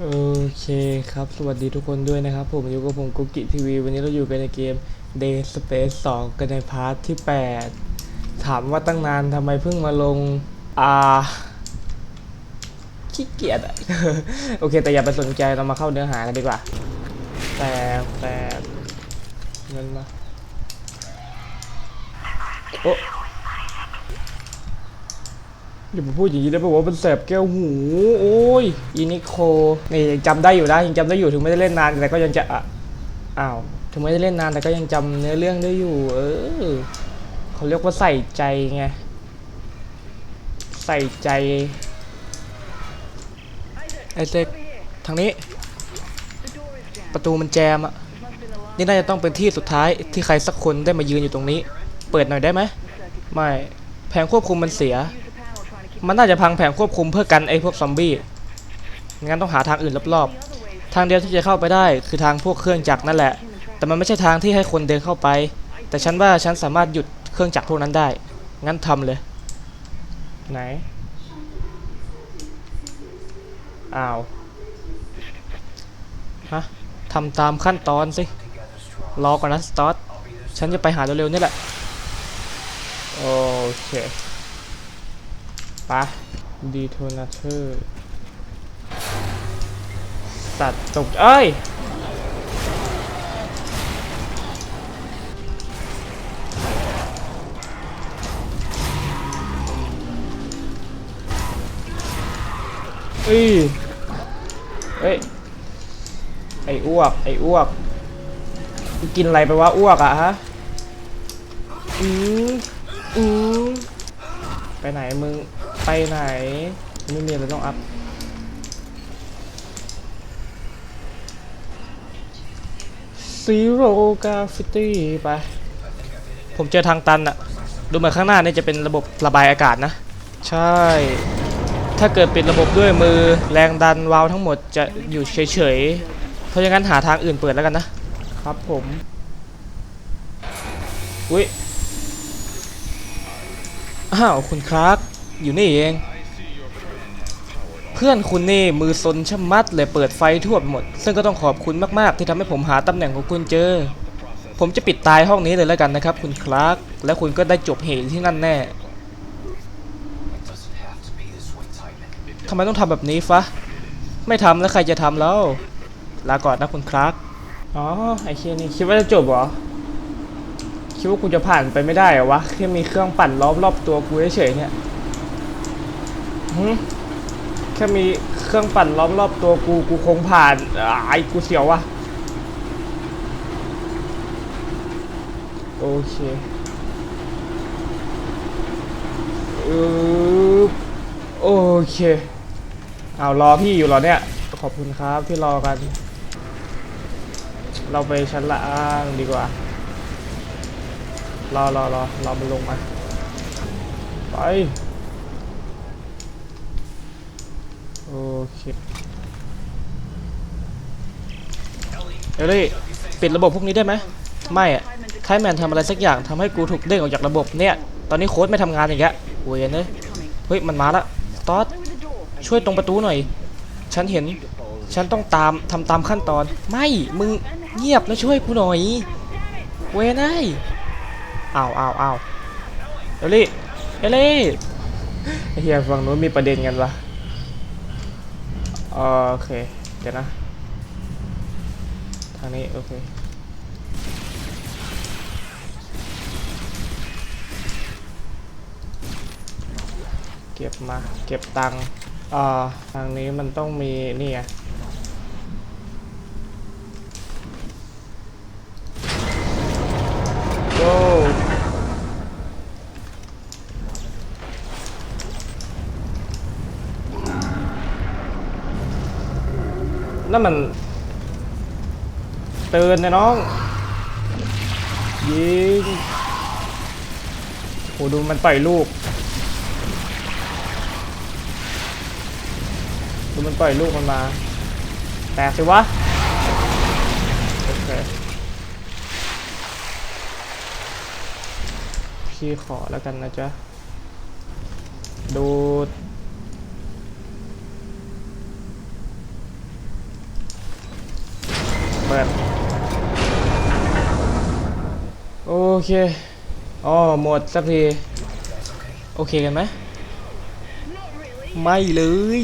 โอเคครับ สวัสดีทุกคนด้วยนะครับ ผมอยู่กับผมกุกิทีวีวันนี้เราอยู่กันในเกม Day Space 2 กันในพาร์ทที่ 8 ถามว่าตั้งนานทำไมเพิ่งมาลง อ่า ขี้เกียจอะโอเค แต่อย่าไปสนใจเรามาเข้าเนื้อหากันดีกว่า แตกแตกเงินมา โอะ อย่ามพูดอย่างนี้ได้ป่าวว่าเป็นแสบแก้วหูโอ้ยอีนิโคนี่ยังจำได้อยู่นะยังจำได้อยู่ถึงไม่ได้เล่นนานแต่ก็ยังจะอะอ้าวถึงไม่ได้เล่นนานแต่ก็ยังจำเนื้อเรื่องได้อยู่ เออเขาเรียกว่าใส่ใจไงใส่ใจไอเซ็กทางนี้ ประตูมันแจมอะนี่น่าจะต้องเป็นที่สุดท้ายที่ใครสักคนได้มายืนอยู่ตรงนี้ เปิดหน่อยได้ไหมไม่แผงควบคุมมันเสีย มันน่าจะพังแผงควบคุมเพื่อกันไอ้พวกซอมบี้งั้นต้องหาทางอื่นรอบๆ ทางเดียวที่จะเข้าไปได้คือทางพวกเครื่องจักรนั่นแหละ แต่มันไม่ใช่ทางที่ให้คนเดินเข้าไป แต่ฉันว่าฉันสามารถหยุดเครื่องจักรพวกนั้นได้ งั้นทำเลย ไหน อ้าว ฮะทำตามขั้นตอนสิ รอก่อนนะสตอตฉันจะไปหาเร็วๆนี่แหละ โอเค ปะดีโทนาเตอร์ตัดตกเอ้ยเอ้ยเอ้ย ไอ้อ้วก ไอ้อ้วก กินอะไรไปวะอ้วกอะฮะ อืมอืมไปไหนมึง ไปไหน ไม่มีอะไรต้องอัพซีโร่กราฟิตี้ไป ผมเจอทางตันอะดูเหมือนข้างหน้านี่จะเป็นระบบระบายอากาศนะ ใช่ ถ้าเกิดปิดระบบด้วยมือแรงดันวาล์วทั้งหมดจะอยู่เฉยๆ เพราะงั้นหาทางอื่นเปิดแล้วกันนะ ครับผม อุ้ยอ้าว คุณครับ อยู่นี่เอง เพื่อนคุณนี่มือซนชะมัดเลยเปิดไฟทั่วหมด ซึ่งก็ต้องขอบคุณมากๆ ที่ทำให้ผมหาตำแหน่งของคุณเจอ ผมจะปิดตายห้องนี้เลยแล้วกันนะครับ คุณคลาร์กและคุณก็ได้จบเหตุที่นั่นแน่ทำไมต้องทำแบบนี้ฟะ ไม่ทำแล้วใครจะทำแล้ว ลาก่อนนะคุณคลาร์กอ๋อไอเคียนี่คิดว่าจะจบเหรอ คิดว่ากูจะผ่านไปไม่ได้เหรอวะแค่มีเครื่องปั่นล้อรอบตัวกูเฉยๆเนี่ย แค่มีเครื่องปั่นล้อมรอบตัวกูกูคงผ่านไอ้กูเสียววะโอเคโอเค เอารอพี่อยู่หรอเนี่ย ขอบคุณครับที่รอกัน เราไปชั้นล่างดีกว่า รอรอรอรอมันลงมา ไป โอ เคเอลลี่ปิดระบบพวกนี้ได้ไหมไม่อะไทแมนทำอะไรสักอย่างทำให้กูถูกเด้งออกจากระบบเนี่ยตอนนี้โค้ดไม่ทำงานอย่างเงี้ยเวยเนยเฮ้ยมันมาละตอดช่วยตรงประตูหน่อย ฉันเห็นฉันต้องตามทำตามขั้นตอน ไม่มึงเงียบแล้วช่วยกูหน่อย เวยนไอ้ยอ้าวอ้าวอ้าวเอลลี่เอลลี่เฮียฝั่งนู้นมีประเด็นกันวะ โอเค เดี๋ยวนะ ทางนี้ โอเค เก็บมา เก็บตังค์อ่าทางนี้มันต้องมี นี่ไงโก้ นั่นมันเตือนนะน้อง ยิงโหดูมันต่อยลูก ดูมันปล่อยลูกมันมา แตกสิวะ โอเค พี่ขอแล้วกันนะจ๊ะ ดู ปิด โอเค อ๋อ หมดสักที โอเคกันไหม ไม่เลย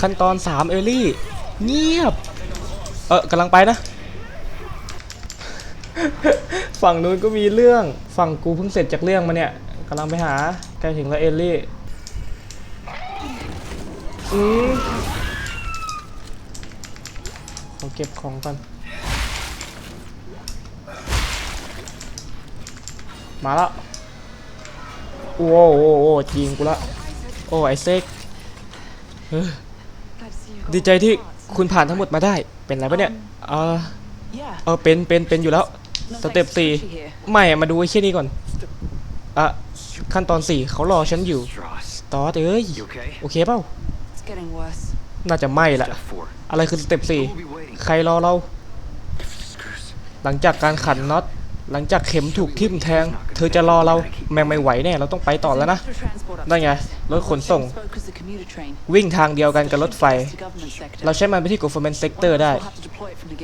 ขั้นตอน 3 เอลลี่ เงียบ เออกำลังไปนะ ฝั่งนู้นก็มีเรื่อง ฝั่งกูเพิ่งเสร็จจากเรื่องมาเนี่ยกำลังไปหา ใกล้ถึงแล้วเอลลี่ อืมขอเก็บของก่อน มาแล้วโอ้โหโอ้โหยิงกูละ โอ้ไอเซกดีใจที่คุณผ่านทั้งหมดมาได้ เป็นไรปะเนี่ย เออเออเป็น เป็น เป็นอยู่แล้ว สเต็ปสี่ไม่มาดูไอ้เชี่ยนี่ก่อน อะ ขั้นตอนสี่เขารอฉันอยู่ตอสเอ้ย โอเคเปล่า น่าจะไม่ละ อะไรคือสเต็ปสี่ใครรอเรา หลังจากการขันน็อต หลังจากเข็มถูกทิ่มแทง เธอจะรอเราแม่งไม่ไหวแน่ เราต้องไปต่อแล้วนะ นั่นไง รถขนส่ง วิ่งทางเดียวกันกับรถไฟ เราใช้มันไปที่ government sector ได้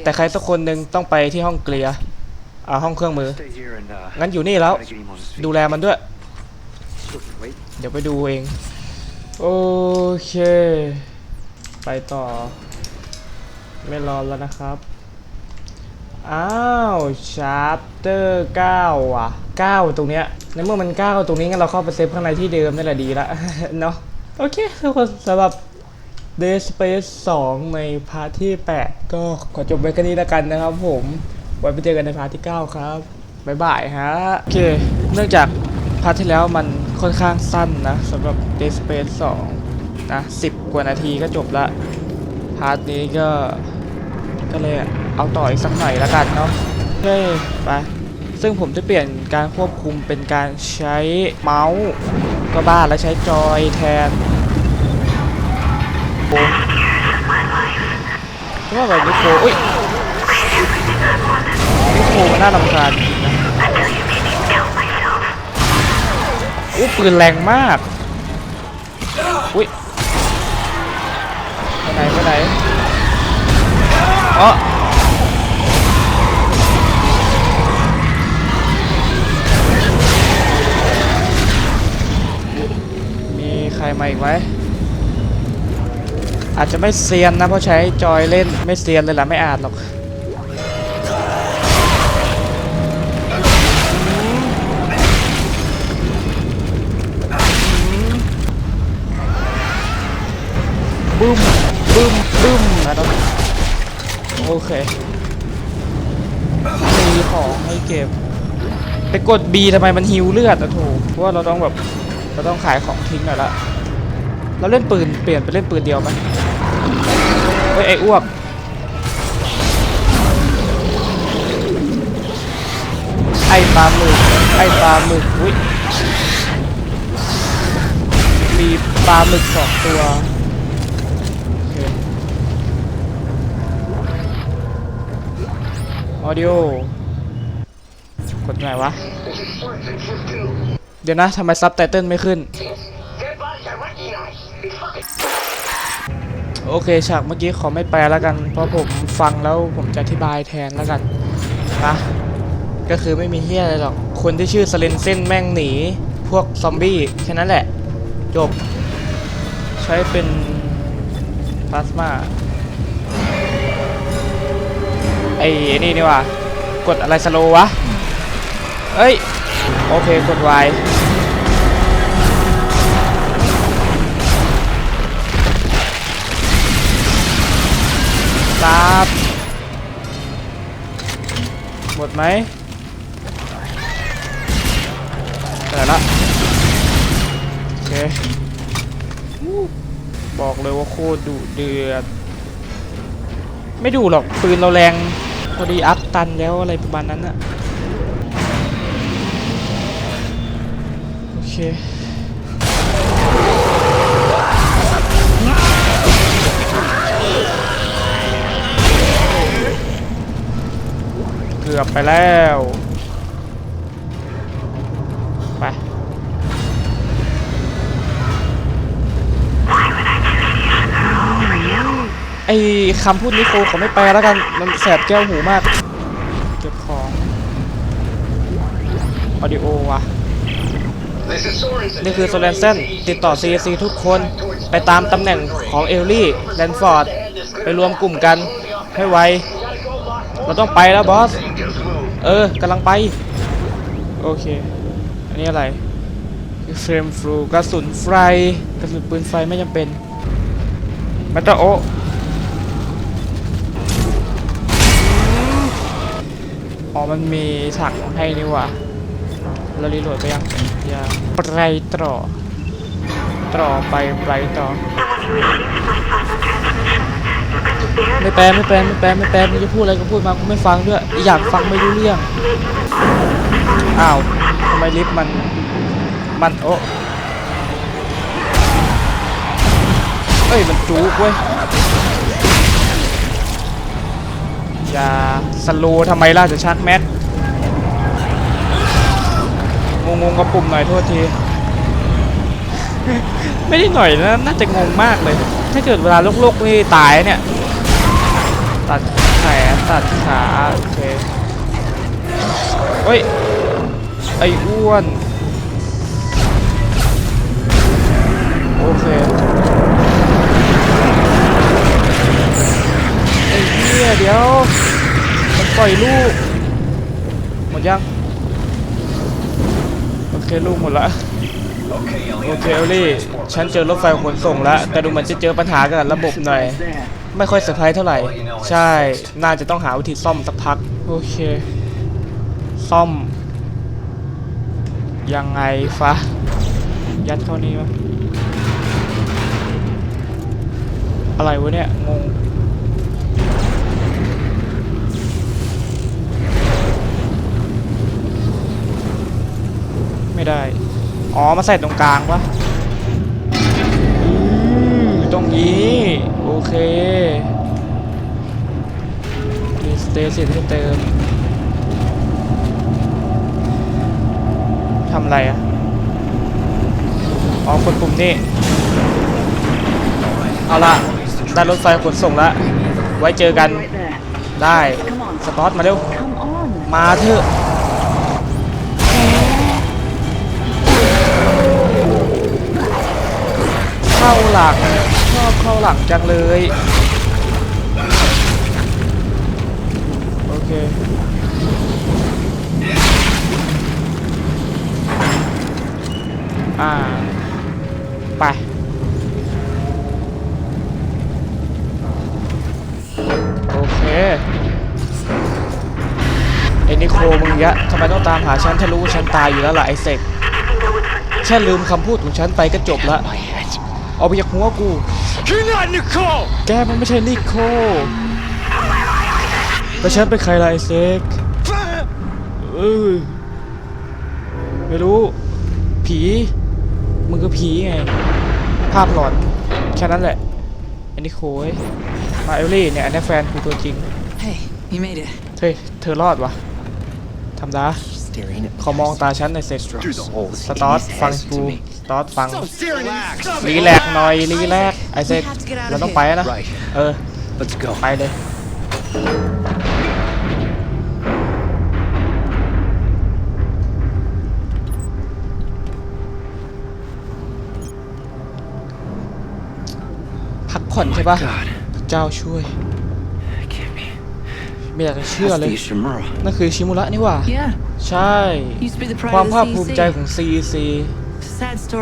แต่ใครสักคนหนึ่งต้องไปที่ห้องเกลียอ่าห้องเครื่องมือ งั้นอยู่นี่แล้ว ดูแลมันด้วย เดี๋ยวไปดูเอง โอเค ไปต่อ ไม่รอแล้วนะครับ อ้าวชาร์ปเตอร์9อะ9ตรงเนี้ยในเมื่อมัน9ตรงนี้งั้นเราเข้าไปเซฟข้างในที่เดิมนี่แหละดีละเนาะโอเคทุกคนสำหรับ Dead Space 2 ในพาร์ทที่ 8 ก็ขอจบไว้แค่นี้แล้วกันนะครับผมไว้ไปเจอกันในพาร์ทที่ 9 ครับบ๊ายบายฮะโอเค เนื่องจากพาร์ทที่แล้วมันค่อนข้างสั้นนะสำหรับ Dead Space 2 นะ 10 กว่านาทีก็จบละ พาร์ทนี้ก็ ก็เลยเอาต่ออีกสักหน่อยละกันเนาะโอเคไปซึ่งผมจะเปลี่ยนการควบคุมเป็นการใช้เมาส์ก็บ้าแล้วใช้จอยแทนโอ้เพราะว่าแบบนิโคอุ้ยนิโคมันน่ารำคาญจริงนะอู้ปืนแรงมาก อุ้ยไปไหนไปไหน อ๋อมีใครมาอีกไหมอาจจะไม่เซียนนะ เพราะใช้จอยเล่นไม่เซียนเลยล่ะไม่อาจหรอกบึ้มบึ้มบึ้มนะครับ โอเคมีของให้เก็บ ไปกด B ทำไมมันฮิวเลือดอะโถเพราะว่าเราต้องแบบเราต้องขายของทิ้งหน่อยละเราเล่นปืนเปลี่ยนไปเล่นปืนเดียวไหมเฮ้ยไอ้อ้วกไอ้ปลาหมึกไอ้ปลาหมึกอุ้ยมีปลาหมึกสองตัว ออดิโอกดไหนวะ เดี๋ยวนะทำไมซับไตเติลไม่ขึ้น โอเคฉากเมื่อกี้ขอไม่แปลแล้วกัน เพราะผมฟังแล้วผมจะอธิบายแทนแล้วกันนะก็คือไม่มีเฮียอะไรหรอก คนที่ชื่อสเลนเซนแม่งหนี พวกซอมบี้แค่นั้นแหละ จบ ใช้เป็นพลาสมา ไอ้นี่นี่ว่ะกดอะไรสโลวะเอ้ย โอเค กด Y ครับ หมดไหมแต่ละโอเค บอกเลยว่าโคตรดุเดือด ไม่ดูหรอกปืนเราแรง พอดีอัพตันแล้วอะไรประมาณนั้นอะโอเคเกือบไปแล้ว ไอคำพูดนิโคขอไม่แปลแล้วกัน มันแสบแก้วหูมาก เก็บของออดิโอวะนี่คือโซเลนเซนติดต่อ CAC ทุกคนไปตามตำแหน่งของเอลลี่แลนฟอร์ด ไปรวมกลุ่มกัน ให้ไว เราต้องไปแล้วบอส เออกำลังไป โอเค อันนี้อะไรเฟรมฟลูกระสุนไฟกระสุนปืนไฟไม่จำเป็นมาตาโอ อ๋อมันมีถังให้นี่ว่าเรารีโหลดไปยังยังไปต่อต่อไปไปต่อไม่แปลไม่แปลไม่แปลไม่แปลมึงจะพูดอะไรก็พูดมากูไม่ฟังด้วยอยากฟังไม่รู้เรื่องอ้าวทำไมลิฟต์มันมันโอะเอ้ยมันจูกเว้ย อย่าสโลว์ทำไมล่ะจะชักแมทงงๆกับปุ่มหน่อยโทษที ไม่ได้หน่อยนะน่าจะงงมากเลย ถ้าเกิดเวลาโลกๆนี่ตายเนี่ย ตัดแขนตัดขาโอเคเฮ้ย ไอ้อ้วน โอเค หี้ยเดี๋ยวมันปล่อยลูก หมดยัง โอเคลูกหมดละโอเคเอลลี่ ฉันเจอรถไฟขนส่งแล้ว แต่ดูเหมือนจะเจอปัญหากับระบบหน่อย ไม่ค่อยเซอร์ไพรส์เท่าไหร่ ใช่ น่าจะต้องหาวิธีซ่อมสักพัก โอเค ซ่อม ยังไงฟะ ยัดเข้านี่วะอะไรวะเนี่ย งง ไม่ได้ อ๋อ มาใส่ตรงกลางวะตรงนี้ โอเคมีสเตชันให้เติมทำอะไรอะ อ๋อกดปุ่มนี่ เอาละได้รถไฟขนส่งแล้ว ไว้เจอกัน ได้ สตอตมาเร็ว มาเถอะ เข้าหลังชอบเข้าหลังจังเลย โอเคอ่าไปโอเคไอ้นิโคมึงยะทำไมต้องตามหาฉันถ้ารู้ว่าฉันตายอยู่แล้วล่ะไอ้เสกแค่ลืมคำพูดของฉันไปก็จบละ เอาไปจากหัวกู You're not Nicole! แกมันไม่ใช่นิโคแล้วฉันเป็นใครล่ะไอเซกเออไม่รู้ ผี มึงคือผีไง ภาพหลอน แค่นั้นแหละไอ้นิโคเว้ยมาเอลลี่เนี่ย อันนี้แฟนกูตัวจริง Hey, you made it. เฮ้ย เธอรอดวะทำดา Staring at ขอมองตาฉันหน่อยเซก through the hole. สตอร์ทฟังกูส ตอร์ทฟัง รีแลกซ์หน่อย รีแลกซ์ไอเซก We have to get out of เราต้อง here. ไปแล้วนะ Right. เออ Let's go. ไปเลย พักผ่อนใช่ปะ God. พระเจ้าช่วย That can't be. ไม่อยากจะเชื่อ That's เลย the Ishimura. นั่นคือชิมุระนี่หว่า Yeah, ใช่ used to be the ความ pride ภา of ค the ภูมิใจของ CEC Sad story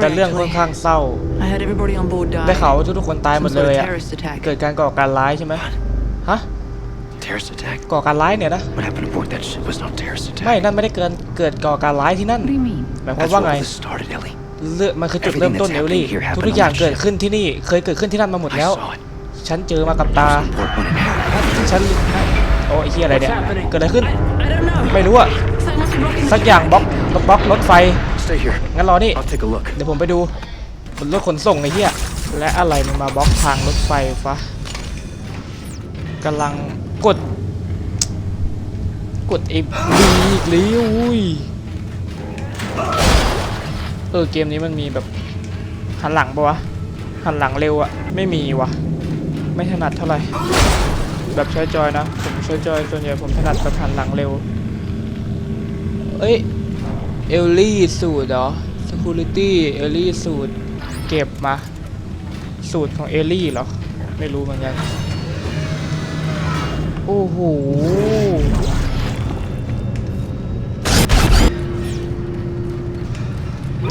แต่เรื่องค่อน actually. ข้างเศร้า I had everybody on board die. ได้ข่าวว่าทุกๆคนตายหม Some ดเล sort ย of อะ terrorist attack. เกิดการก่อการร้ายใช่ไหมฮะ Terrorist attack? ก่อการร้ายเนี่ยนะ What happened aboard that ship was no terrorist ไม่ attack. นั่นไม่ได้เกินเกิดก่อการร้ายที่นั่น What do you mean? หมายความ That's ว่า where ไง all this started, Ellie. เรื่องมันคือจุดเริ่มต้นเอลลี่ทุกๆอย่างเกิดขึ้นที่นี่เคยเกิดขึ้นที่นั่นมาหมด I แล้ว saw it. ฉันเจอมากับ I ตา was on board when it happened. ฉันโอ้ไอ้เหี้ยอะไรเนี่ย เกิดอะไรขึ้น I don't know. ไม่รู้อะ Something must be blocking สัก the อย่างบล็อกบล็อกรถไฟ Stay here. งั้นรอนี่ I'll take a look. เดี๋ยวผมไปดูบนรถขนส่งไอ้เหี้ยและอะไรมันมาบล็อกทางรถไฟฟะกำลังกด กด F B อีกแล้วอุ้ยเออเกมนี้มันมีแบบหันหลังปะวะหันหลังเร็วอะไม่มีวะไม่ถนัดเท่าไหร่แบบใช้จอยนะผมใช้จอยส่วนใหญ่ผมถนัดแบบหันหลังเร็วเอ้ย เอลลี่สูตรเหรอ security เอลลี่สูตร เก็บมา สูตรของเอลลี่เหรอ ไม่รู้เหมือนกัน โอ้โห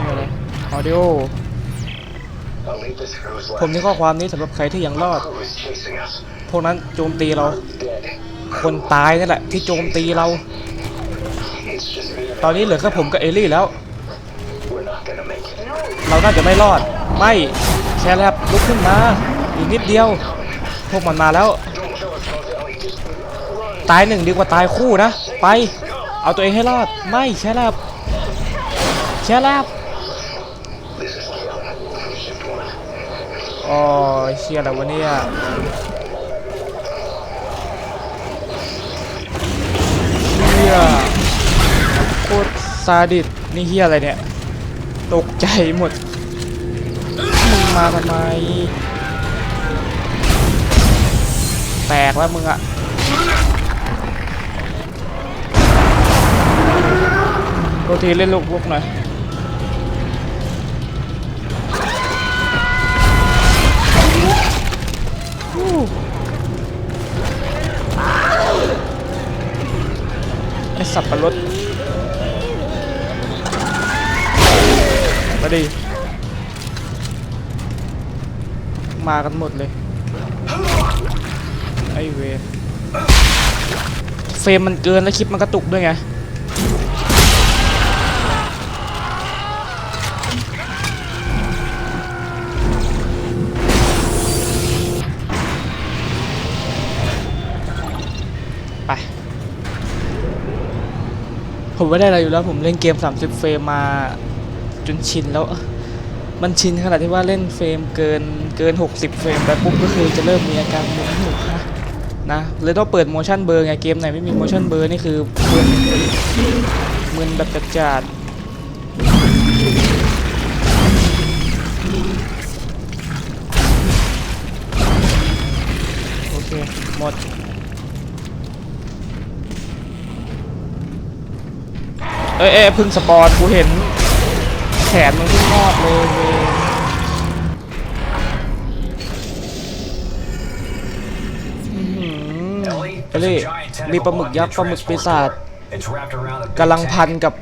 อะไรออดิโอผมนี่ข้อความนี้สำหรับใครที่ยังรอด พวกนั้นโจมตีเรา คนตายนั่นแหละที่โจมตีเรา ตอนนี้เหลือแค่ผมกับเอลี่แล้ว เราน่าจะไม่รอด ไม่แค่แลบลุกขึ้นมา อีกนิดเดียว พวกมันมาแล้ว ตายหนึ่งดีกว่าตายคู่นะ ไป เอาตัวเองให้รอด ไม่แค่แลบแค่แลบ This is Keelan. Shift one. อ๋อเชียอะไรวะเนี่ยเฮีย โคตรซาดิสนี่เฮียอะไรเนี่ย ตกใจหมด มึงมาทำไม แตกแล้วมึงอะโรทีเล่นลูกบุกหน่อยไอสับปะรด มาดิ มากันหมดเลย ไอเวรเฟรมมันเกินแล้วคลิปมันกระตุกด้วยไง ไป ผมไม่ได้อะไรอยู่แล้วผมเล่นเกม 30 เฟรมมา จนชินแล้ว มันชินขนาดที่ว่าเล่นเฟรมเกินเกิน 60 เฟรมไปปุ๊บก็คือจะเริ่มมีอาการมึนหัวนะเลยต้องเปิด motion blur ไงเกมไหนไม่มี motion blur นี่คือมึนมึนแบบจัดๆโอเค หมดเอ้ยเอ้ยพึ่งสปอนกูเห็น นมันเพิ่งงอกเลยเว้ยอื้อหือเอลลี่มีปลาหมึกยักษ์ปลาหมึกปีศาจ It's wrapped around a กำลังพันกับ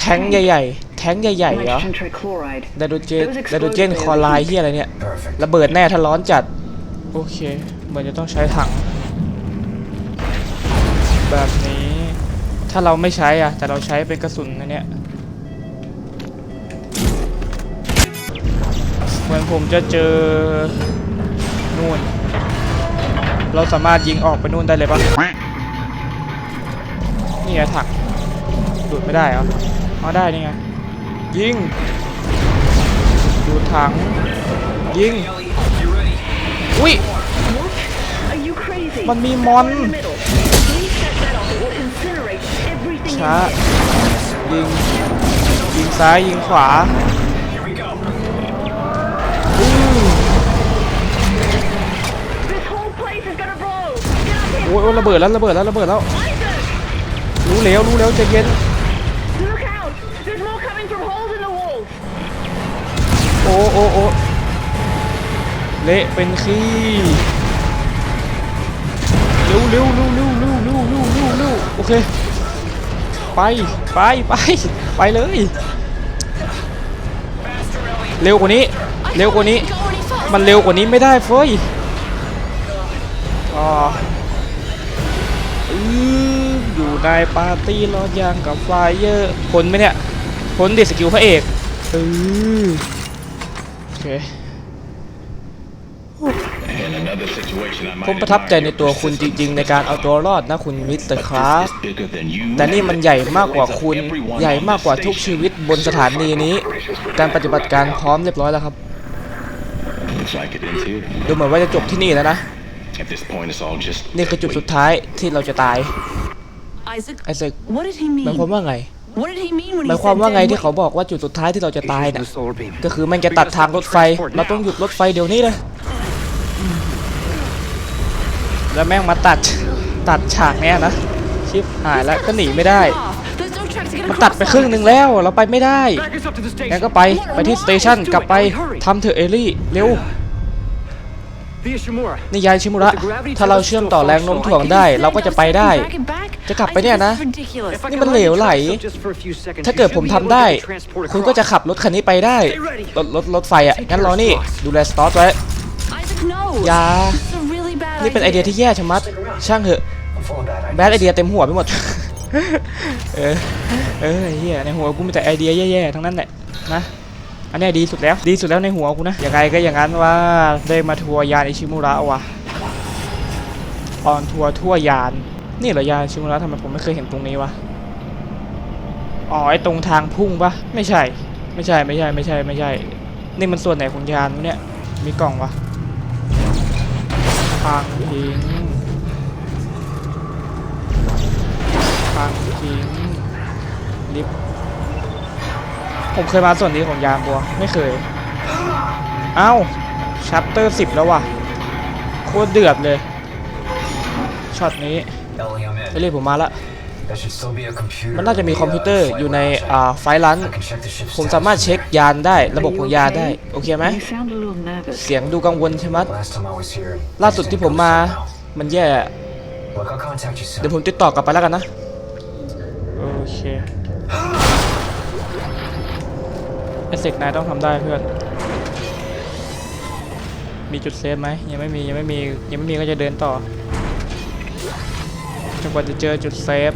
แท้งใหญ่ ๆ แท้งใหญ่ ๆ เหรอ Nitrogen trichloride. ไดโดเจนไดโดเจนคลอไรด์ที่อะไรเนี่ย Perfect. ระเบิดแน่ถ้าร้อนจัด โอเคเหมือนจะต้องใช้ถัง แบบนี้ ถ้าเราไม่ใช้อะ แต่เราใช้เป็นกระสุนอันเนี้ย เหมือนผมจะเจอนู่น เราสามารถยิงออกไปนู่นได้เลยปะนี่ไงถังดูดไม่ได้เหรออ๋อได้นี่ไงยิงดูดถัง ยิง อุ้ยมันมีมอนช้ายิง ยิงซ้ายยิงขวา อ้ยโอ้ยระเบิดแล้วระเบิดแล้วระเบิดแล้ว Isaac! รู้แล้วรู้แล้วใจเย็น Look out! There's more coming from holes in the walls. โอ้โอ้โอ้เละเป็นขี้เร็วเร็วเร็วเร็วเร็วเร็วเร็วเร็วเร็วโอเคไปไปไปไปเลย เร็วกว่านี้ เร็วกว่านี้ มันเร็วกว่านี้ไม่ได้เฟ้ยอ๋ออื ออยู่ในปาร์ตี้ร้อนยางกับไฟเยอร์พ้นไหมเนี่ยพ้นดิสกิลพระเอกเออโอเค In another situation, I might ผมประทับใจในตัวคุณจริง ๆ ในการเอาตัวรอดนะคุณมิสเตอร์คลาส It's bigger than you แต่นี่มันใหญ่มากกว่าคุณ ใหญ่มากกว่าทุกชีวิตบนสถานีนี้ การปฏิบัติการพร้อมเรียบร้อยแล้วครับ Looks like it ends here. ดูเหมือนว่าจะจบที่นี่แล้วนะ At this point, it's all just นี่คือจุดสุดท้ายที่เราจะตาย Isaac, ไอเซก what did he หมาย mean? ความว่าไง What did he mean when หมา he ยความ said ว่าไง dead ที่เขา weight? บอกว่าจุดสุดท้ายที่เราจะตาย Use น่ะ the solar beam. ก็คือมันจะตัดทางรถไฟ เราต้องหยุดรถไฟเดี๋ยวนี้เลย แล้วแม่งมาตัด ตัดฉากเนี้ยนะ ชิปหายแล้วก็หนีไม่ได้ Ah, there's no track to get มัน across ตัดไปครึ่งหนึ่งแล้ว เราไปไม่ได้ Back us up to the station. งั้นก็ไป ไปที่สเตชันกลับไปทำเถอะเอลี่ เร็ว The Ishimura. นี่ยายชิมุระ ถ้าเราเชื่อมต่อแรงโน้มถ่วงได้ เราก็จะไปได้ Drag it back? จะกลับไปเนี่ยนะ I think this is ridiculous. If I นี่ can มันเหลวไหล line the tracks up just for a few seconds, ถ้า you เกิด should ผม be ทำ able to ได้ get transport คุณก็จะ across. ขับรถคันนี้ไปได้ Stay ready. รถรถรถไฟอะ งั้นรอนี่ ดูแลสตอร์ไว้ Isaac, no. อย่า This is a really bad นี่เป็นไอเดียที่แย่ชะมัด ช่างเถอะ I'm full of bad แบดไอเดียเต็มหัวไปหมด เออ เออไอ้เฮียในหัวกูมีแต่ไอเดียแย่ๆทั้งนั้นแหละนะ อันนี้ดีสุดแล้ว ดีสุดแล้วในหัวกูนะยังไงก็อย่างนั้นว่าได้มาทัวร์ยานอิชิมุระวะออนทัวร์ทั่วยาน นี่เหรอยานอิชิมุระทำไมผมไม่เคยเห็นตรงนี้วะอ๋อไอตรงทางพุ่งปะไม่ใช่ ไม่ใช่ไม่ใช่ไม่ใช่ไม่ใช่ นี่มันส่วนไหนของยานเนี่ยมีกล่องวะทางทิ้งทางทิ้งลิฟต์ ผมเคยมาส่วนนี้ของยามบัว ไม่เคย เอ้าชัปเตอร์สิบแล้วว่ะ โคตรเดือดเลย ช็อตนี้ Ellie, I'm ไป in. เรียกผมมาละ There should still be a computer. มันน่าจะมีคอมพิวเตอร์ in the, uh, อยู่ใน flight อ่า lounge. ไฟล์ลัน I can check the ship's ผมสามารถ status เช็ค there. ยานได้ ระบบของยานได้ โอเคไหม You sound a little nervous. เสียงดูกังวลใช่ไหม Last time I was here. ล่าสุดที่ผมมา มันแย่ Look, I'll contact you เดี๋ยว soon. ผมติดต่อกลับไปแล้วกันนะ โอเค ไอเสกนายต้องทำได้เพื่อน มีจุดเซฟไหมยังไม่มียังไม่มียังไม่มีก็จะเดินต่อจนกว่าจะเจอจุดเซฟ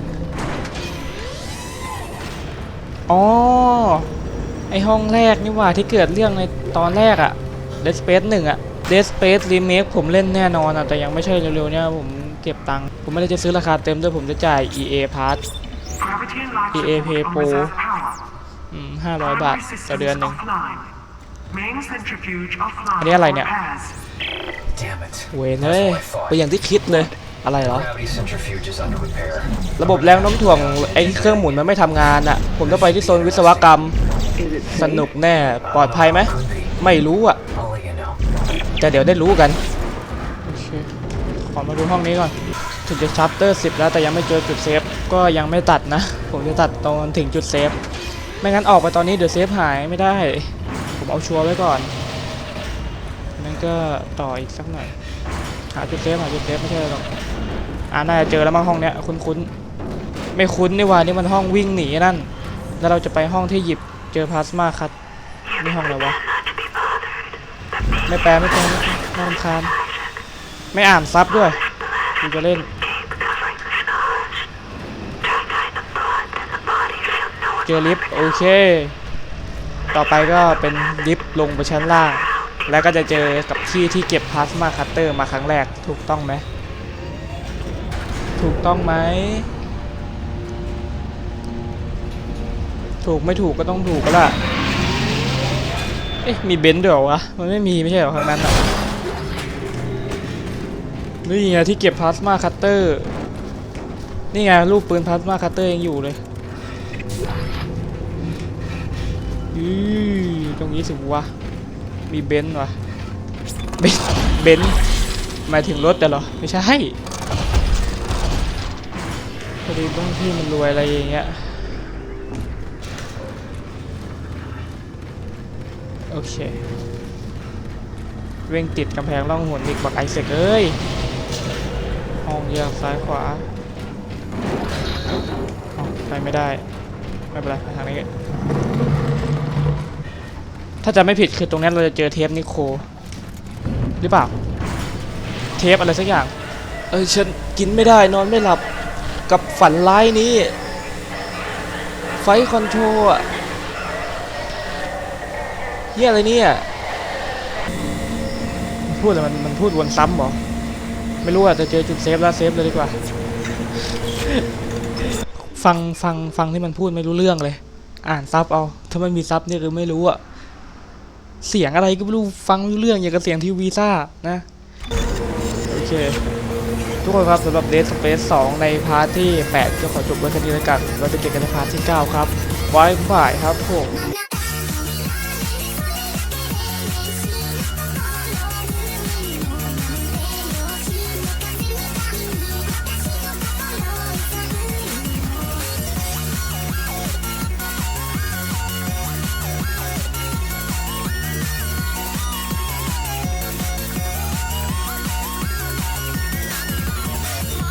อ๋อ ไอห้องแรกนี่หว่าที่เกิดเรื่องในตอนแรกอะ Dead Space 1อะ Dead Space Remake ผมเล่นแน่นอนอะแต่ยังไม่ใช่เร็วๆเนี่ยผมเก็บตังค์ ผมไม่ได้จะซื้อราคาเต็มด้วยผมจะจ่าย EA Pass Gravity and life EA support Pay on Pro reserve power. อืม ห้าร้อยบาท Primary ต่อเดือน systems หนึ่ง offline. Main centrifuge offline. อันนี้อะไรเนี่ย Repairs. Damn it. เวนเอ้ยไปอย่างที่คิดเลยอะไรเหรอ Gravity centrifuge is under repair. ระบบแรงโน้มถ่วงไอ้เครื่องหมุนมันไม่ทำงานอะผมต้องไปที่โซนวิศวกรรม Is it สนุกแน่ ปลอดภัยไหม Could be. ไม่รู้อะ I'll let you know. แต่เดี๋ยวได้รู้กันโอเคขอมาดูห้องนี้ก่อน ถึงจะชัปเตอร์10 แล้วแต่ยังไม่เจอจุดเซฟ ก็ยังไม่ตัดนะ ผมจะตัดตอนถึงจุดเซฟ ไม่งั้นออกไปตอนนี้เดี๋ยวเซฟหายไม่ได้ ผมเอาชัวร์ไว้ก่อนนั่นก็ต่ออีกสักหน่อย หาจุดเซฟหาจุดเซฟไม่ใช่หรอกอ่าน่าจะเจอแล้วมั้งห้องเนี้ยคุ้นๆไม่คุ้นนี่ว่านี่มันห้องวิ่งหนีนั่น แล้วเราจะไปห้องที่หยิบเจอพลาสมาคัดนี่ห้องอะไรวะไม่แปลไม่แปลไม่แปลน่ารำคาญไม่อ่านซับด้วยกูจะเล่น เจอลิฟต์โอเค ต่อไปก็เป็นลิฟต์ลงไปชั้นล่าง แล้วก็จะเจอกับที่ที่เก็บพลาสมาคัตเตอร์มาครั้งแรกถูกต้องไหมถูกต้องไหมถูกไม่ถูกก็ต้องถูกก็ล่ะ เอ๊ะ มีเบนซ์ด้วยเหรอวะ มันไม่มีไม่ใช่เหรอข้างนั้นอะ นี่ไงที่เก็บพลาสมาคัตเตอร์ นี่ไงรูปปืนพลาสมาคัตเตอร์ยังอยู่เลย อือตรงนี้สิวะ มีเบนซ์วะเบนซ์เบนซ์หมายถึงรถแต่หรอ ไม่ใช่พอดีบางที่มันรวยอะไรอย่างเงี้ย โอเคเร่งติดกำแพงล่องหนอีกบักไอเสกเอ้ย ห้องแยกซ้ายขวาไปไม่ได้ ไม่เป็นไรไปทางนี้ ถ้าจะไม่ผิดคือตรงนั้นเราจะเจอเทปนิโคหรือเปล่า เทปอะไรสักอย่าง เออฉันกินไม่ได้นอนไม่หลับกับฝันร้ายนี้ ไฟคอนโทรลอะเฮียอะไรเนี่ยมันพูดอะไรมันมันพูดวนซ้ำเหรอ ไม่รู้อะจะเจอจุดเซฟแล้วเซฟเลยดีกว่า ฟังฟังฟังที่มันพูดไม่รู้เรื่องเลย อ่านซับเอา ถ้าไม่มีซับนี่คือไม่รู้อะ เสียงอะไรก็ไม่รู้ฟังไม่รู้เรื่องอย่างกับเสียงทีวีซ่านะโอเคทุกคนครับสำหรับ Dead Space 2 ในพาร์ทที่8ก็ขอจบไว้แค่นี้แล้วกันเราจะเจอกันในพาร์ทที่ 9 ครับ ไว้บ่ายครับผม